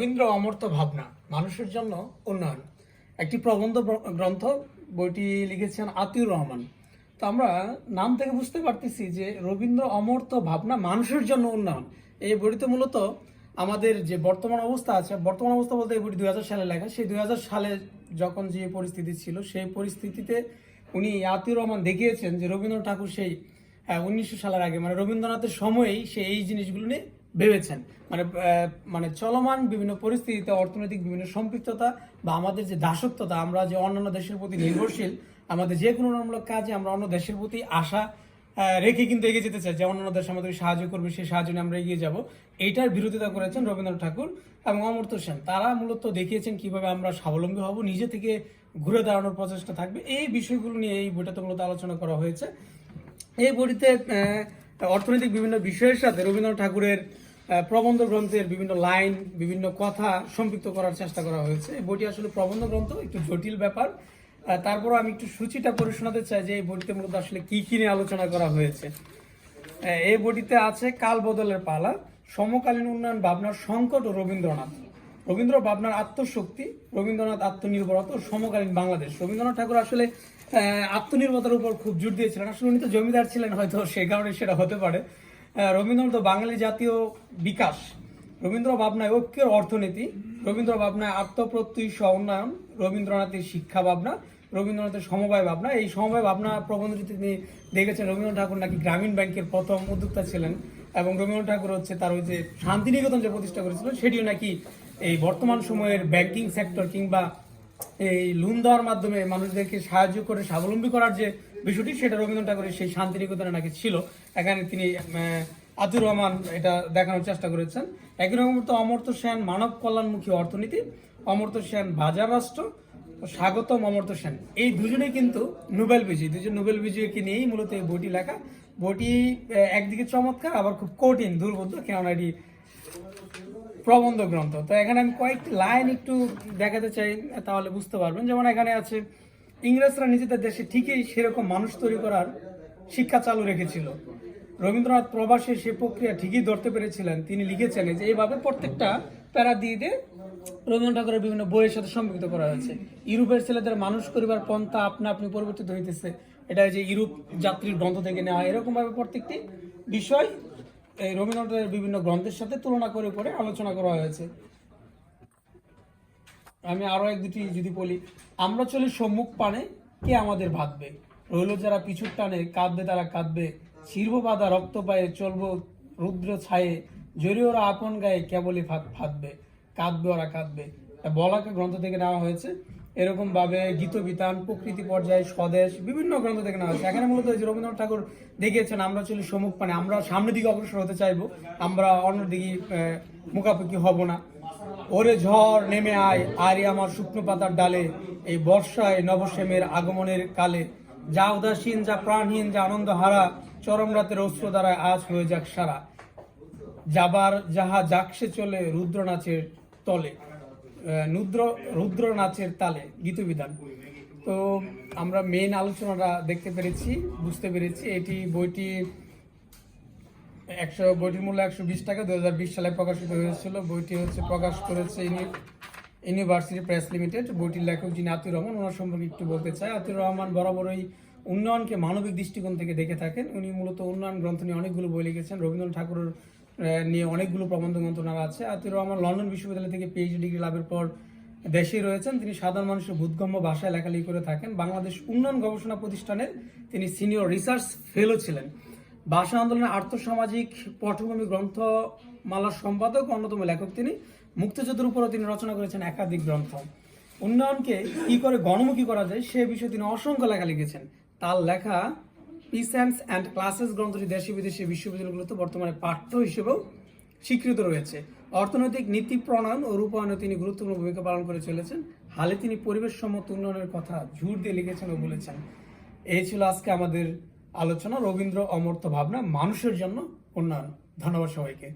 রবীন্দ্র অমর্ত ভাবনা, মানুষের জন্য উন্নয়ন। একটি প্রবন্ধ গ্রন্থ, বইটি লিখেছেন আতিউর রহমান। তো আমরা নাম থেকে বুঝতে পারতেছি যে রবীন্দ্র অমর্ত ভাবনা মানুষের জন্য উন্নয়ন। এই বইটিতে মূলত আমাদের যে বর্তমান অবস্থা আছে, বর্তমান অবস্থা বলতে এই বইটি দু হাজার সালে লেখা। সেই দুই হাজার সালে যখন যে পরিস্থিতি ছিল, সেই পরিস্থিতিতে উনি আতিউর রহমান দেখিয়েছেন যে রবীন্দ্র ঠাকুর সেই উনিশশো সালের আগে মানে রবীন্দ্রনাথের সময়েই সে এই জিনিসগুলো নিয়ে ভেবেছেন? মানে মানে চলমান বিভিন্ন পরিস্থিতিতে অর্থনৈতিক বিভিন্ন সম্পৃক্ততা বা আমাদের যে দাসত্বতা, আমরা যে অন্যান্য দেশের প্রতি নির্ভরশীল, আমাদের যে কোনো উন্নয়নমূলক কাজে আমরা অন্য দেশের প্রতি আশা রেখে কিন্তু এগিয়ে যেতে চাই। যে অন্যান্য দেশ আমাদের সাহায্য করবে, সেই সাহায্য নিয়ে আমরা এগিয়ে যাব। এইটার বিরোধিতা করেছেন রবীন্দ্রনাথ ঠাকুর এবং অমর্ত্য সেন। তারা মূলত দেখিয়েছেন কীভাবে আমরা স্বাবলম্বী হব, নিজে থেকে ঘুরে দাঁড়ানোর প্রচেষ্টা থাকবে। এই বিষয়গুলো নিয়ে এই বইটাতে মূলত আলোচনা করা হয়েছে। এই বইটিতে অর্থনৈতিক বিভিন্ন বিষয়ের সাথে রবীন্দ্রনাথ ঠাকুরের প্রবন্ধ গ্রন্থের বিভিন্ন লাইন, বিভিন্ন কথা সম্পৃক্ত করার চেষ্টা করা হয়েছে। এই বইটি আসলে প্রবন্ধ গ্রন্থ, একটু জটিল ব্যাপার। তারপরও আমি একটু সূচিটা পড়ে শোনাতে চাই যে এই বইটিতে মূলত আসলে কি কি নিয়ে আলোচনা করা হয়েছে। এই বইটিতে আছে কাল বদলের পালা, সমকালীন উন্নয়ন ভাবনার সংকট ও রবীন্দ্রনাথ। রবীন্দ্র ভাবনার আত্মশক্তি, রবীন্দ্রনাথ আত্মনির্ভরতা সমকালীন বাংলাদেশ। রবীন্দ্রনাথ ঠাকুর আসলে আত্মনির্ভরতার উপর খুব জোর দিয়েছিলেন। আসলে উনি তো জমিদার ছিলেন হয়তো, সে কারণে সেটা হতে পারে। রবীন্দ্রনাথ বাঙালি জাতীয় বিকাশ। রবীন্দ্র ভাবনায় ঐক্যের অর্থনীতি রবীন্দ্র ভাবনায় আত্মপ্রত্যয় উন্নয়ন রবীন্দ্রনাথের শিক্ষা ভাবনা, রবীন্দ্রনাথের সমবায় ভাবনা। এই সমবায় ভাবনা প্রবন্ধটি তিনি দেখেছেন, রবীন্দ্রনাথ ঠাকুর নাকি গ্রামীণ ব্যাংকের প্রথম উদ্যোক্তা ছিলেন। এবং রবীন্দ্রনাথ ঠাকুর হচ্ছে তার ওই যে শান্তিনিকেতন যে প্রতিষ্ঠা করেছিল, সেটিও নাকি এই বর্তমান সময়ের ব্যাংকিং সেক্টর কিংবা এই লোন দেওয়ার মাধ্যমে মানুষদেরকে সাহায্য করে, স্বাবলম্বী করার যে বিষয়টি, সেটা রবীন্দ্রনাথ ঠাকুরের সেই শান্তিনিকেতনে নাকি ছিল। এখানে তিনি আতুর রহমান এটা দেখানোর চেষ্টা করেছেন। একই রকম তো অমর্ত্য সেন, মানব কল্যাণমুখী অর্থনীতি, অমর্ত্য সেন, বাজার রাষ্ট্র, স্বাগতম অমর্ত্য সেন। এই দুজনেই কিন্তু নোবেল বিজয়ী। দুজন নোবেল বিজয়ীকে নিয়েই মূলত এই বইটি লেখা। বইটি একদিকে চমৎকার, আবার খুব কঠিন, দুর্বোধ্য, কেননা এটি প্রবন্ধ গ্রন্থ। তো এখানে আমি কয়েকটি লাইন একটু দেখাতে চাই, তাহলে বুঝতে পারবেন। যেমন এখানে আছে, ইংরেজরা নিজেদের দেশে ঠিকই সেরকম মানুষ তৈরি করার শিক্ষা চালু রেখেছিল। রবীন্দ্রনাথ প্রবাসে সে প্রক্রিয়া ঠিকই ধরতে পেরেছিলেন। তিনি লিখেছেন যে, এইভাবে প্রত্যেকটা প্যারা দিয়ে দিয়ে রবীন্দ্রনাথ ঠাকুরের বিভিন্ন বইয়ের সাথে সম্পৃক্ত করা হয়েছে। ইউরোপের ছেলেদের মানুষ করিবার পন্থা আপনা আপনি পরিবর্তিত হইতেছে। এটা যে ইউরোপ যাত্রীর গ্রন্থ থেকে নেওয়া এরকম ভাবে প্রত্যেকটি বিষয় এই রবীন্দ্রনাথের বিভিন্ন গ্রন্থের সাথে তুলনা করে করে আলোচনা করা হয়েছে। আমি আরও এক দুটি যদি বলি, আমরা চলি সম্মুখ পানে, কে আমাদের ভাববে রইল যারা পিছুর টানে, কাঁদবে তারা কাঁদবে শির্ব বাধা রক্ত পায়ে, চলবো রুদ্র ছায়ে জরি ওরা আপন গায়ে কেবলই ফাঁদ ফাঁদবে কাঁদবে ওরা কাঁদবে। বলাকে গ্রন্থ থেকে নেওয়া হয়েছে। এরকম ভাবে গীত বিতান, প্রকৃতি পর্যায়ে স্বদেশ, বিভিন্ন গ্রন্থ থেকে নেওয়া হয়েছে। এখানে মূলত যে রবীন্দ্রনাথ ঠাকুর দেখিয়েছেন, আমরা চলি সম্মুখ পানে আমরা সামনের দিকে অগ্রসর হতে চাইব, আমরা অন্যদিকে মুখাপেক্ষি হব না। ওরে ঝড় নেমে আয়, আরে আমার শুকনো পাতার ডালে, এই বর্ষায় নবশ্যামের আগমনের কালে। যা উদাসীন, যা প্রাণহীন, যা আনন্দ হারা, চরম রাতের অস্ত্র দ্বারা আজ হয়ে যাক সারা। যাবার যাহা যাকসে চলে, রুদ্র নাচের তলে। রুদ্র রুদ্র নাচের তালে গীতবিধান। তো আমরা মেইন আলোচনাটা দেখতে পেরেছি, বুঝতে পেরেছি। এটি বইটি একশো, বইটির মূল্য একশো বিশ টাকা দু হাজার বিশ সালে প্রকাশিত হয়েছিল। বইটি হচ্ছে প্রকাশ করেছে ইউনি- ইউনিভার্সিটি প্রেস লিমিটেড। বইটির লেখক যিনি আতিউর রহমান, ওনার সম্পর্কে একটু বলতে চাই। আতিউর রহমান বরাবরই উন্নয়নকে মানবিক দৃষ্টিকোণ থেকে দেখে থাকেন। উনি মূলত উন্নয়ন গ্রন্থ নিয়ে অনেকগুলো বই লিখেছেন। রবীন্দ্রনাথ ঠাকুরের নিয়ে অনেকগুলো প্রবন্ধ ওনার আছে। আতিউর আমার লন্ডন বিশ্ববিদ্যালয় থেকে পিএইচডি ডিগ্রি লাভের পর দেশেই রয়েছেন। তিনি সাধারণ মানুষের বোধগম্য ভাষায় লেখালেখি করে থাকেন। বাংলাদেশ উন্নয়ন গবেষণা প্রতিষ্ঠানের তিনি সিনিয়র রিসার্চ ফেলো ছিলেন। ভাষা আন্দোলনের আর্থসামাজিক পটভূমি গ্রন্থমালার সম্পাদক, অন্যতম লেখক তিনি। মুক্তিযুদ্ধের উপরও তিনি রচনা করেছেন একাধিক গ্রন্থ। উন্নয়নকে কি করে গণমুখী করা যায় সে বিষয়ে তিনি অসংখ্য লেখা লিখেছেন। তার লেখা পিসেন্স অ্যান্ড ক্লাসেস গ্রন্থটি দেশে বিদেশে বিশ্ববিদ্যালয়গুলোতে বর্তমানে পাঠ্য হিসেবেও স্বীকৃত রয়েছে। অর্থনৈতিক নীতি প্রণয়ন ও রূপায়নে তিনি গুরুত্বপূর্ণ ভূমিকা পালন করে চলেছেন। হালে তিনি পরিবেশ সম্মত উন্নয়নের কথা জোর দিয়ে লিখেছেন ও বলেছেন। এই ছিল আজকে আমাদের আলোচনা। রবীন্দ্র অমর্ত ভাবনা, মানুষের জন্য উন্নয়ন। ধন্যবাদ সবাইকে।